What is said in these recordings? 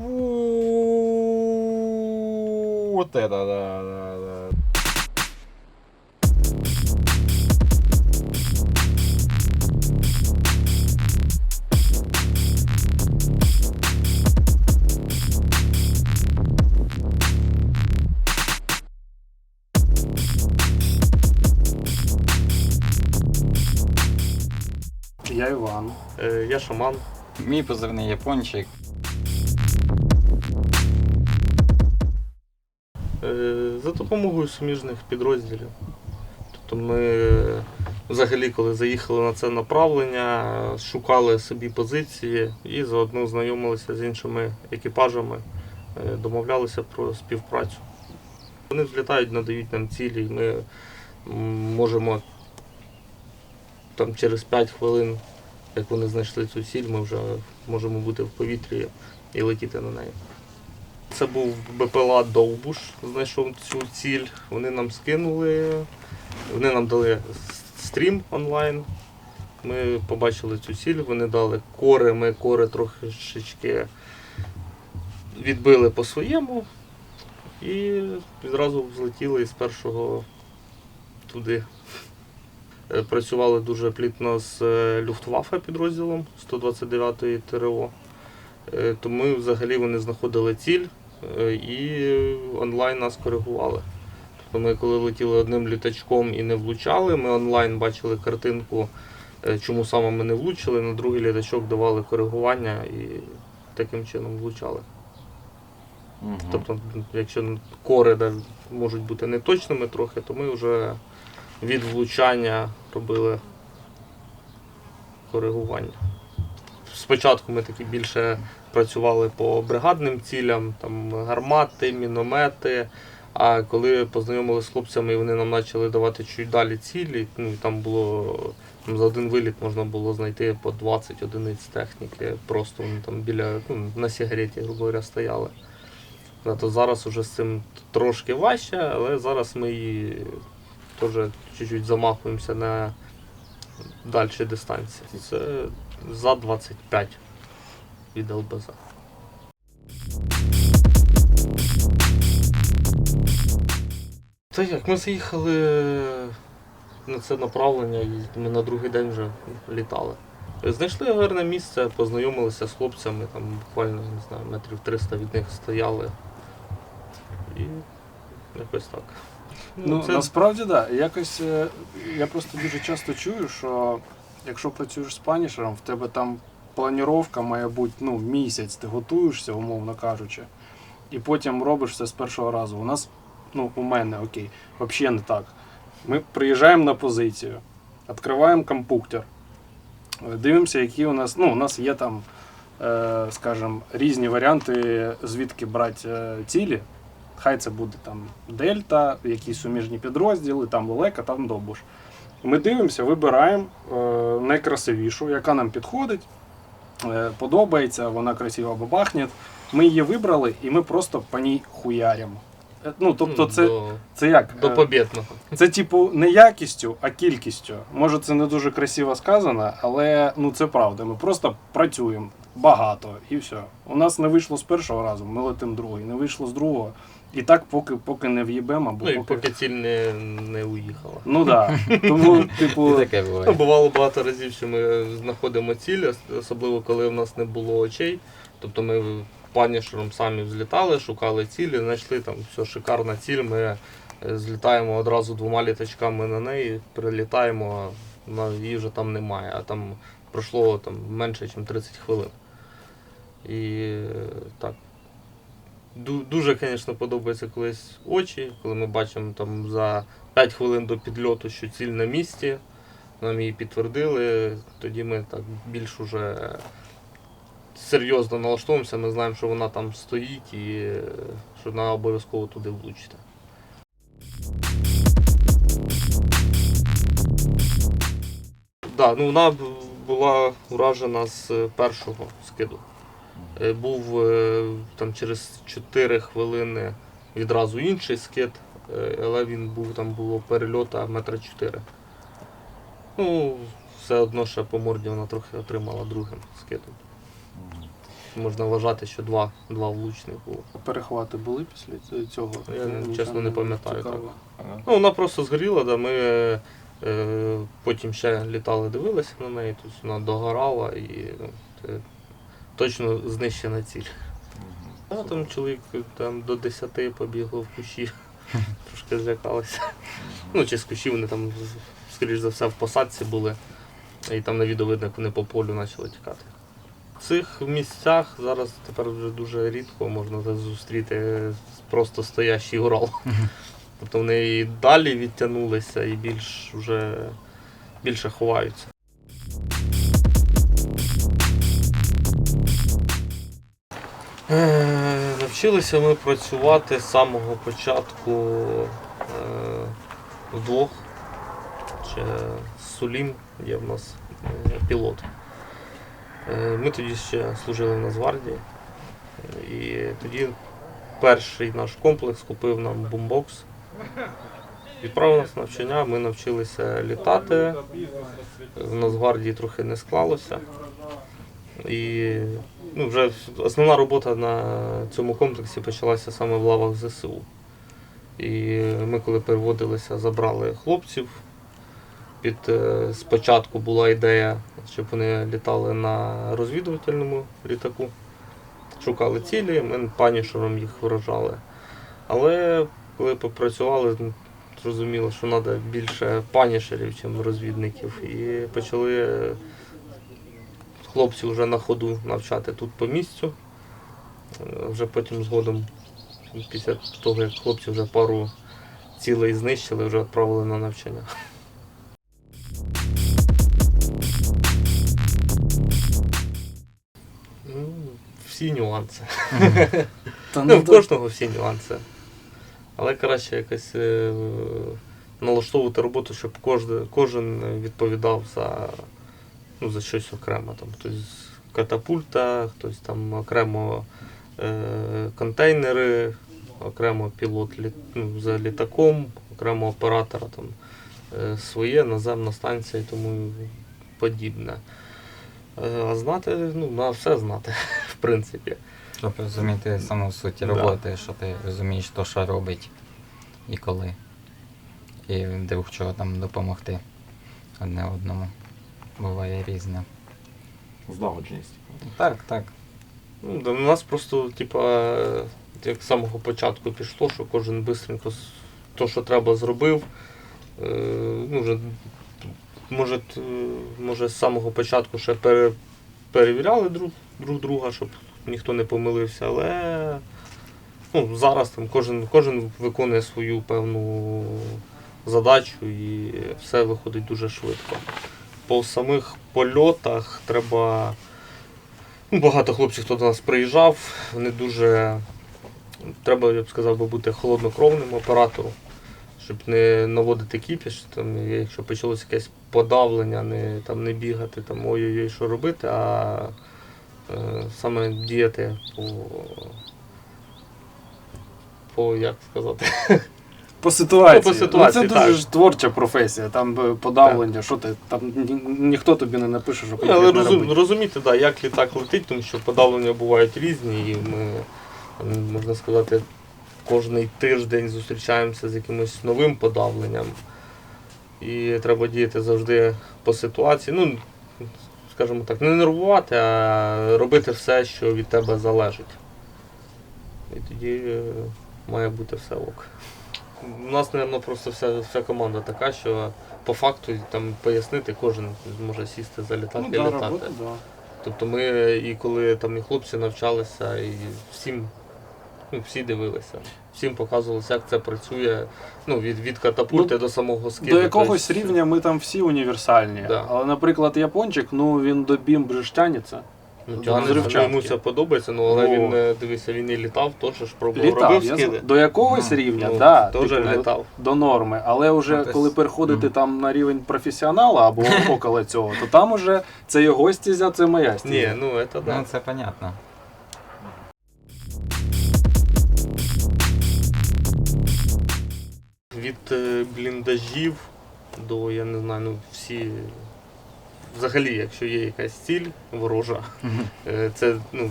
Вот это, да, да, да. Я Іван. Е, Я шаман. Мій позивний япончик. За допомогою суміжних підрозділів. Тобто ми е, взагалі, коли заїхали на це направлення, шукали собі позиції і заодно знайомилися з іншими екіпажами, е, домовлялися про співпрацю. Вони взлітають, надають нам цілі, і ми можемо там через 5 хвилин, як вони знайшли цю ціль, ми вже можемо бути в повітрі і летіти на неї. Це був БПЛА Довбуш, знайшов цю ціль. Вони нам скинули, вони нам дали стрім онлайн. Ми побачили цю ціль, вони дали кори, ми кори трошечки відбили по-своєму і відразу взлетіли із першого туди. Е, Працювали дуже плітно з е, Люфтваффе підрозділом 129-ї ТРО. Е, Тому взагалі вони знаходили ціль і онлайн нас коригували. Тобто ми коли летіли одним літачком і не влучали, ми онлайн бачили картинку, е, чому саме ми не влучили, на другий літачок давали коригування і таким чином влучали. Мгм. Тобто, якщо кори да, можуть бути неточними трохи, то ми вже від влучання робили коригування. Спочатку ми таки більше працювали по бригадним цілям, там гармати, міномети. А коли познайомилися з хлопцями, і вони нам почали давати чуть далі цілі, ну там було там за один виліт можна було знайти по 20 одиниць техніки, просто вони там біля ну, на сигареті, грубо говоря, стояли. То зараз уже з цим трошки важче, але зараз ми і теж чуть-чуть замахуємося на дальші дистанції. Це за 25 від ЛБЗ. Та як, ми заїхали на це направлення і ми на другий день вже літали. Знайшли гарне місце, познайомилися з хлопцями, там буквально не знаю, метрів 300 від них стояли. І якось так. Ну, насправді так. Да. Якось е, я просто дуже часто чую, що якщо працюєш з панішером, в тебе там планіровка має бути ну, місяць, ти готуєшся, умовно кажучи, і потім робиш все з першого разу. У нас, ну, у мене окей, взагалі не так. Ми приїжджаємо на позицію, відкриваємо компуктер, дивимося, які у нас. Ну, у нас є там, е, скажімо, різні варіанти, звідки брати е, цілі. Хай це буде там Дельта, якісь суміжні підрозділи, там Лелека, там Довбуш. Ми дивимося, вибираємо е, найкрасивішу, яка нам підходить, подобається, вона красиво бабахне. Ми її вибрали і ми просто по ній хуяримо. Е, Ну, тобто, це, до, це як? до побідного. це, типу, не якістю, а кількістю. Може, це не дуже красиво сказано, але ну це правда. Ми просто працюємо багато і все. У нас не вийшло з першого разу, ми летимо другий, не вийшло з другого. І так, поки, поки не в'їбемо, або Ну і поки. поки ціль не, не уїхала. Ну так. Да. Тому, І типу, таке Ну, бувало багато разів, що ми знаходимо ціль, особливо коли в нас не було очей. Тобто ми панішером самі взлітали, шукали цілі, знайшли там все шикарна ціль. Ми е, злітаємо одразу двома літачками на неї, прилітаємо, на її вже там немає. А там пройшло там менше, ніж 30 хвилин. І так. Дуже, звісно, подобається колись очі, коли ми бачимо там за 5 хвилин до підльоту, що ціль на місці. Нам її підтвердили, тоді ми так більш уже серйозно налаштовуємося, ми знаємо, що вона там стоїть і що вона обов'язково туди влучити. Да, ну вона була уражена з першого скиду. Е, Був е, там через 4 хвилини відразу інший скид, е, але він був там було перельота метра 4. Ну, все одно ще по морді вона трохи отримала другим скидом. можна вважати, що два, два влучних було. Перехвати були після цього? Я, чесно, не пам'ятаю, цікаво. Ну, вона просто згоріла, да, ми е, потім ще літали, дивилися на неї, тобто вона догорала і ну, точно знищена ціль. Ну, там чоловік там, до 10 побігло в кущі, трошки злякалися. Ну, чи з кущів вони там, скоріш за все, в посадці були. І там на відео видно, як вони по полю почали тікати. В цих місцях зараз тепер вже дуже рідко можна зустріти просто стоящий Урал. Тобто вони і далі відтягнулися і більш вже більше ховаються. Навчилися ми працювати з самого початку е, вдвох. Сулім є в нас е, пілот. Е, Ми тоді ще служили в Нацгвардії. І тоді перший наш комплекс купив нам бумбокс. Відправив нас на навчання, ми навчилися літати. В Нацгвардії трохи не склалося. І ну, вже основна робота на цьому комплексі почалася саме в лавах ЗСУ. І ми, коли переводилися, забрали хлопців. Під, е, спочатку була ідея, щоб вони літали на розвідувальному літаку, шукали цілі, ми панішером їх вражали. Але коли попрацювали, ну, зрозуміло, що треба більше панішерів, ніж розвідників. І почали е, хлопці вже на ходу навчати тут по місцю. Е, Вже потім згодом, після того, як хлопці вже пару цілей знищили, вже відправили на навчання. Ну, всі нюанси. Та Ну, ну, в кожного всі нюанси. Але краще якось е, налаштовувати роботу, щоб кожен відповідав за, ну, за щось окремо. Там, хтось з катапульта, хтось там окремо е, контейнери, окремо пілот літ, ну, за літаком, окремо оператора там, е, своє, наземна станція і тому подібне. Е, А знати, ну, на все знати, в принципі. Щоб розуміти саму суть Да. роботи, що ти розумієш, то, що робить і коли. І вдруг чого там допомогти одне одному. Буває різне. Злагодженість. Так, так. Ну, да, у нас просто, типа, як з самого початку пішло, що кожен бистренько то, що треба, зробив. Е, ну, вже, може, може, з самого початку ще пере, перевіряли друг, друг друга, щоб ніхто не помилився, але ну, зараз там кожен, кожен виконує свою певну задачу і все виходить дуже швидко. По самих польотах треба. Ну, Багато хлопців, хто до нас приїжджав, вони дуже. Треба, я б сказав, бути холоднокровним оператором, щоб не наводити кіпіш, там, якщо почалося якесь подавлення, не, там, не бігати, там, ой-ой-ой, що робити, а е, саме діяти по, по як сказати, По ситуації. Ну, по ситуації, ну, це дуже так. ж творча професія, там подавлення, що ти, там ні- ніхто тобі не напише, що Ну, але розум, розуміти, да, як літак летить, тому що подавлення бувають різні, і ми, можна сказати, кожний тиждень зустрічаємося з якимось новим подавленням. І треба діяти завжди по ситуації. Ну, скажімо так, не нервувати, а робити все, що від тебе залежить. І тоді е, має бути все ок. У нас, мабуть, просто вся, вся команда така, що по факту там пояснити, кожен може сісти за літак Ну, і да, літати. робота, да. Тобто ми і коли там і хлопці навчалися, і всім, ну, всі дивилися, всім показувалося, як це працює. Ну, від, від катапульти Ну, до самого скиду. До якогось Тобто, рівня ми там всі універсальні. Да. Але, наприклад, япончик, ну він до ж тянеться. Ну, взривчатки. йому це подобається, ну, але О. він е, дивися, він і літав, теж ж пробував, Літав, робив я скиди. з- до якогось рівня, ну, да, теж типу, до- літав. до норми. Але вже тобто, коли переходити там на рівень професіонала або около цього, то там уже це його стізя, це моя стізя. Ні, ну це да. Ну це понятно. Від е, бліндажів до, я не знаю, ну всі. Взагалі, якщо є якась ціль ворожа, е, це ну,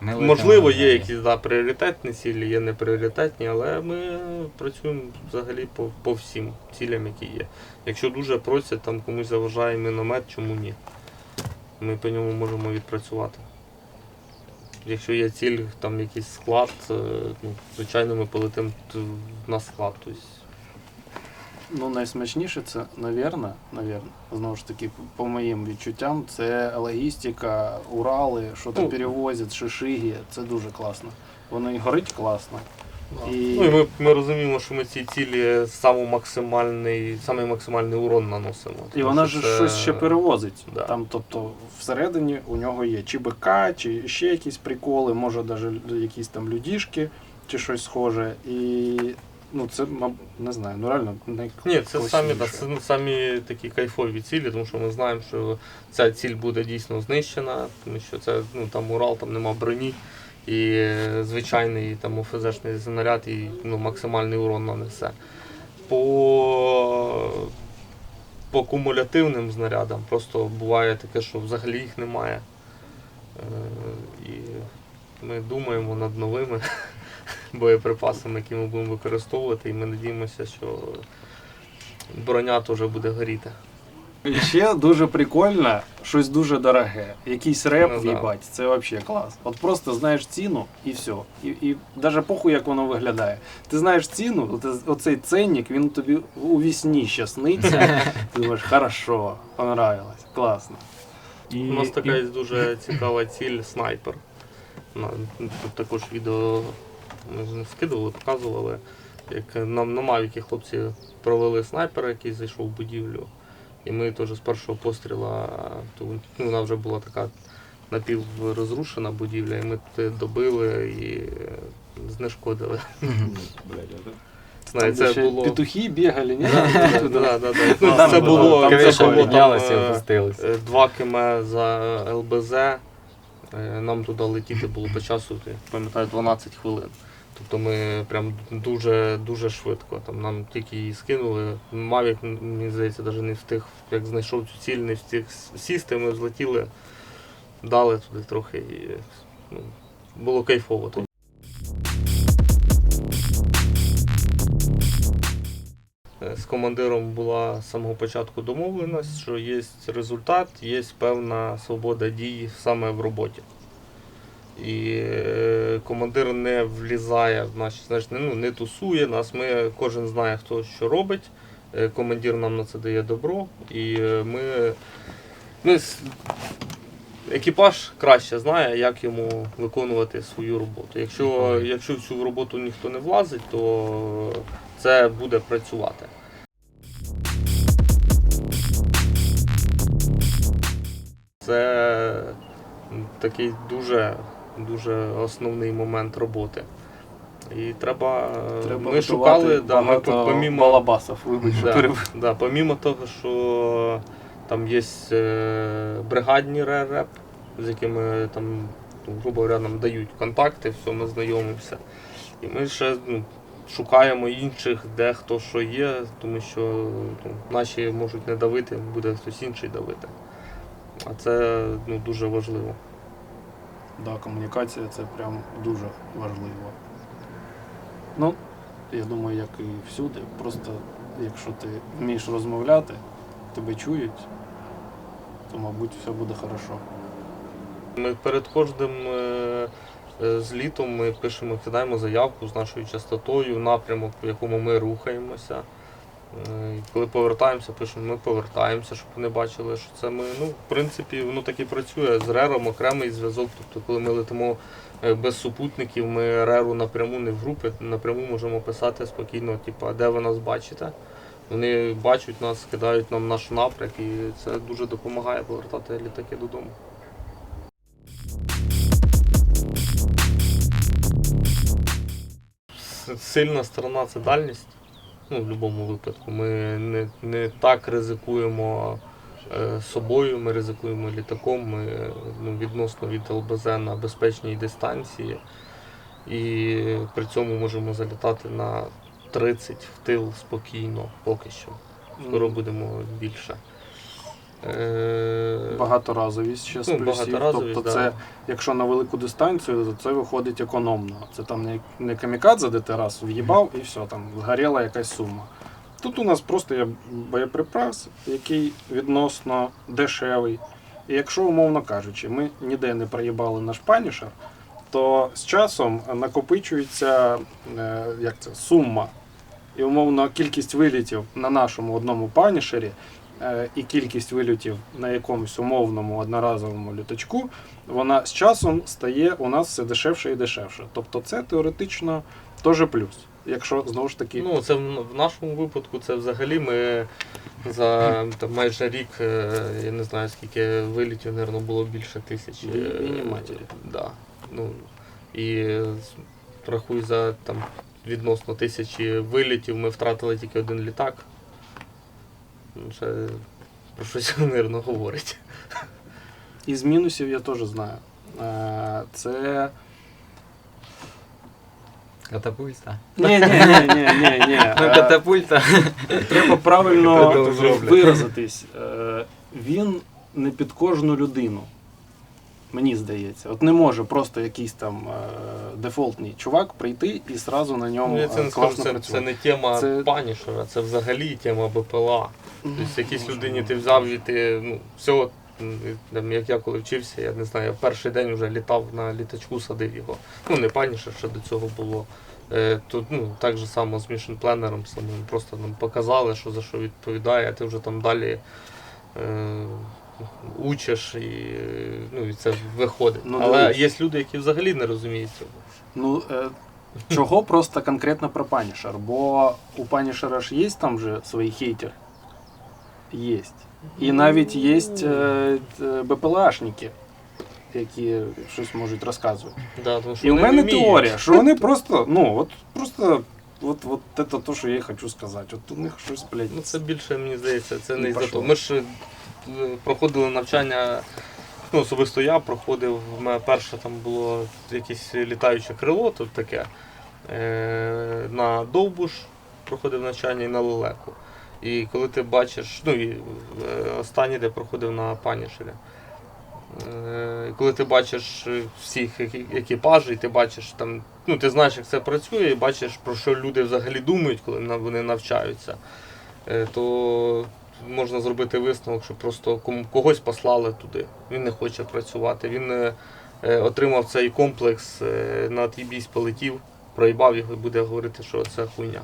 Ми Можливо, є якісь да, пріоритетні цілі, є непріоритетні, але ми працюємо взагалі по, по всім цілям, які є. Якщо дуже просять, там комусь заважає міномет, чому ні? Ми по ньому можемо відпрацювати. Якщо є ціль, там якийсь склад, е, ну, звичайно, ми полетимо на склад. Тобто, Ну, найсмачніше це, навірно, навірно, знову ж таки, по моїм відчуттям, це логістика, Урали, що там Ну. перевозять, шишиги. Це дуже класно. Воно і горить класно. І- Ну і ми, ми розуміємо, що ми цій цілі самий максимальний, самий максимальний урон наносимо. І Тому вона що ж це- щось ще перевозить. Да. Там, тобто, всередині у нього є чи БК, чи ще якісь приколи, може навіть якісь там людішки, чи щось схоже. І ну, це, не знаю, ну реально Ні, це самі, да, це самі такі кайфові цілі, тому що ми знаємо, що ця ціль буде дійсно знищена, тому що це ну, там Урал, там нема броні, і звичайний там ОФЗшний снаряд і ну, максимальний урон нанесе. По, по кумулятивним знарядам просто буває таке, що взагалі їх немає. Е, І ми думаємо над новими боєприпасами, які ми будемо використовувати, і ми надіємося, що броня теж буде горіти. І ще дуже прикольно, щось дуже дороге. Якийсь реп, Ну, да. їбать, це взагалі клас. От просто знаєш ціну і все. І, і навіть похуй, як воно виглядає. Ти знаєш ціну, оцей ценник, він тобі у вісні ще сниться. Ти думаєш, хорошо, понравилось, класно. І, У нас така і- дуже цікава ціль снайпер. Тут також відео ми скидували, показували. Як нам на Мавіки хлопці провели снайпера, який зайшов в будівлю. І ми теж з першого постріла, то ну, вона вже була така напіврозрушена будівля, і ми туди добили і е, знешкодили. Знаю, Там, де це було. Петухи бігали, ні? Ну, Це було- е. Е, Два км за ЛБЗ. Нам туди летіти було по часу, пам'ятаю, 12 хвилин. Тобто ми прям дуже дуже швидко. Там нам тільки її скинули. Мавік, мені здається, навіть не встиг, як знайшов цю ціль, не встиг сісти, ми злетіли, дали туди трохи і ну, було кайфово. Е, З командиром була з самого початку домовленість, що є результат, є певна свобода дій саме в роботі. І е, командир не влізає знаєш, не, ну, не тусує нас. Ми, кожен знає, хто що робить. Е, Командир нам на це дає добро. І е, ми, ми екіпаж краще знає, як йому виконувати свою роботу. Якщо, якщо в цю роботу ніхто не влазить, то це буде працювати. Це такий дуже, дуже основний момент роботи. І треба. Треба ми шукали, да, ми помімо, балабасов, вибач, Да. да, помімо того, що там є е, бригадні РЕРЕП, з якими там, ну, грубо говоря, нам дають контакти, все, ми знайомимося. І ми ще ну, шукаємо інших, де хто що є, тому що ну, наші можуть не давити, буде хтось інший давити. А це ну, дуже важливо. Да, комунікація це прям дуже важливо. Ну, я думаю, як і всюди. Просто якщо ти вмієш розмовляти, тебе чують, то, мабуть, все буде хорошо. Ми перед кожним е, е, злітом ми пишемо, кидаємо заявку з нашою частотою, напрямок, в якому ми рухаємося. Коли повертаємося, пишемо, ми повертаємося, щоб вони бачили, що це ми. Ну, в принципі, воно так і працює з рером окремий зв'язок. Тобто, коли ми летимо е, без супутників, ми реру напряму, не в групи, напряму можемо писати спокійно, типу, де ви нас бачите. Вони бачать нас, кидають нам наш напрямок, і це дуже допомагає повертати літаки додому. Сильна сторона це дальність. Ну, в будь-якому випадку. Ми не, не так ризикуємо е, собою, ми ризикуємо літаком, ми ну, відносно від ЛБЗ на безпечній дистанції. І при цьому можемо залітати на 30 в тил спокійно, поки що. Скоро будемо більше. Е, Багаторазовість ще з Ну, плюсів. тобто, да. це, якщо на велику дистанцію, то це виходить економно. Це там не, не камікадзе, де ти раз в'їбав і все, там згоріла якась сума. Тут у нас просто є боєприпас, який відносно дешевий. І якщо, умовно кажучи, ми ніде не проїбали наш панішер, то з часом накопичується е, як це, сума. І умовно кількість вилітів на нашому одному панішері і кількість вильотів на якомусь умовному одноразовому літачку, вона з часом стає у нас все дешевше і дешевше. Тобто це теоретично теж плюс. Якщо знову ж таки Ну, це в нашому випадку це взагалі ми за там, майже рік, е, я не знаю скільки вилітів, мабуть, було більше тисячі. Е, матері. Да. Ну, і е, рахуй за там, відносно тисячі вилітів ми втратили тільки один літак. Ну, Це про щось, мирно говорить. із мінусів я теж знаю. Е, Це. Катапульта. Ні, ні, ні, ні, ні, ні. Ну, Е, катапульта. Треба правильно виразитись. Е, Він не під кожну людину. Мені здається. От не може просто якийсь там е, дефолтний чувак прийти і зразу на ньому Ну, я е, це не скажу, класно це, це не тема Це- панішера, це взагалі тема БПЛА. Тобто якійсь людині ти взяв і ти, ну, все, там, як я коли вчився, я не знаю, я перший день вже літав на літачку, садив його. Ну, не паніше, що до цього було. Е, тут, ну, так же само з Mission Planner самим просто нам показали, що за що відповідає, а ти вже там далі е, учиш і, ну, і це виходить. Ну, Але дивись. є люди, які взагалі не розуміють цього. Ну, е, чого просто конкретно про Punisher? Бо у Punisher ж є там же свої хейтери. Є. І навіть є е, е, БПЛАшники, які щось можуть розказувати. Да, тому що І у вони мене вміють. теорія, що вони просто, ну, от просто. От, от це то, що я і хочу сказати. От у них щось, блядь. Ну це більше, мені здається, це Не не пошло. того. Ми ж проходили навчання, ну особисто я проходив, в мене перше там було якесь літаюче крило, тут таке. Е, на Довбуш проходив навчання і на Лелеку. І коли ти бачиш, ну і е, останнє, де проходив на Панішері. Е, коли ти бачиш всіх екі- екіпажів, ти бачиш там, ну ти знаєш, як це працює, і бачиш, про що люди взагалі думають, коли вони навчаються, то можна зробити висновок, що просто когось послали туди. Він не хоче працювати. Він е, е, отримав цей комплекс, е, на тій полетів, проїбав його і буде говорити, що це хуйня.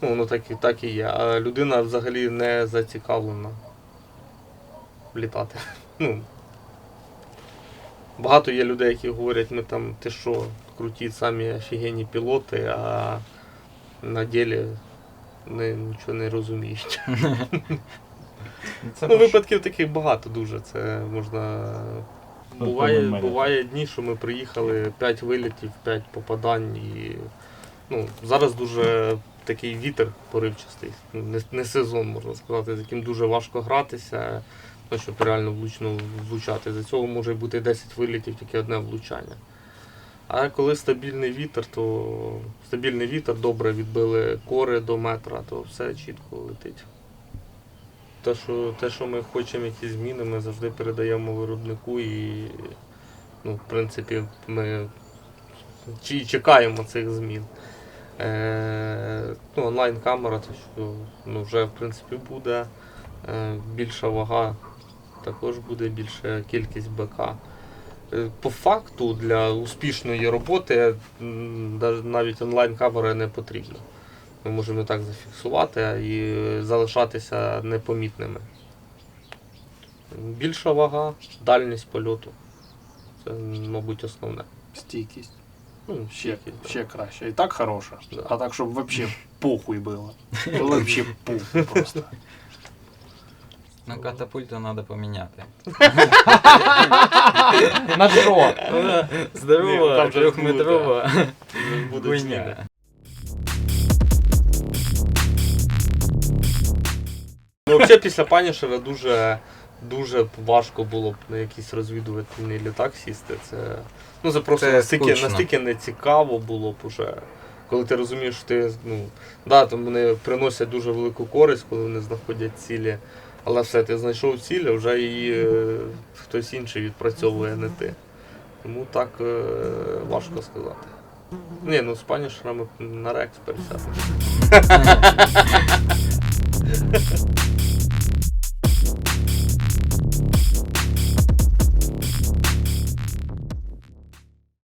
Ну, воно так, і- так і є. А людина взагалі не зацікавлена літати. Ну, Багато є людей, які говорять, ми там, ти що, круті самі офігенні пілоти, а на ділі не, нічого не розуміють. Це ну, випадків таких багато дуже. Це можна. Ну, Буває, мене. буває дні, що ми приїхали 5 вилітів, 5 попадань і ну, зараз дуже такий вітер поривчастий. Ну, Не, не сезон, можна сказати, з яким дуже важко гратися, ну, щоб реально влучно влучати. За цього може бути 10 вилітів, тільки одне влучання. А коли стабільний вітер, то стабільний вітер, добре відбили кори до метра, то все чітко летить. Те, що, те, що ми хочемо якісь зміни, ми завжди передаємо виробнику і, ну, в принципі, ми чекаємо цих змін. Е, ну, онлайн-камера, то що ну, вже в принципі буде. Е, більша вага також буде, більша кількість БК. По факту для успішної роботи навіть онлайн-камера не потрібна. Ми можемо так зафіксувати і залишатися непомітними. Більша вага, дальність польоту. Це, мабуть, основне. Стійкість. Ну, Ще, стійкість, ще краще. І так хороша. Да. А так, щоб вообще похуй було. Вообще похуй просто. Ну, катапульту треба поміняти. На що? Ні, Здорова, там же трьохметрова Буде. Ну, взагалі після панішера дуже, дуже важко було б на якийсь розвідувальний літак сісти. Це, ну, це просто Це настільки, скучно. настільки нецікаво було б уже. Коли ти розумієш, що ти, ну, да, там вони приносять дуже велику користь, коли вони знаходять цілі. Але все, ти знайшов ціль, а вже її е, хтось інший відпрацьовує, не ти. Тому так е, важко сказати. Ні, ну з панішерами на рекс пересядеш.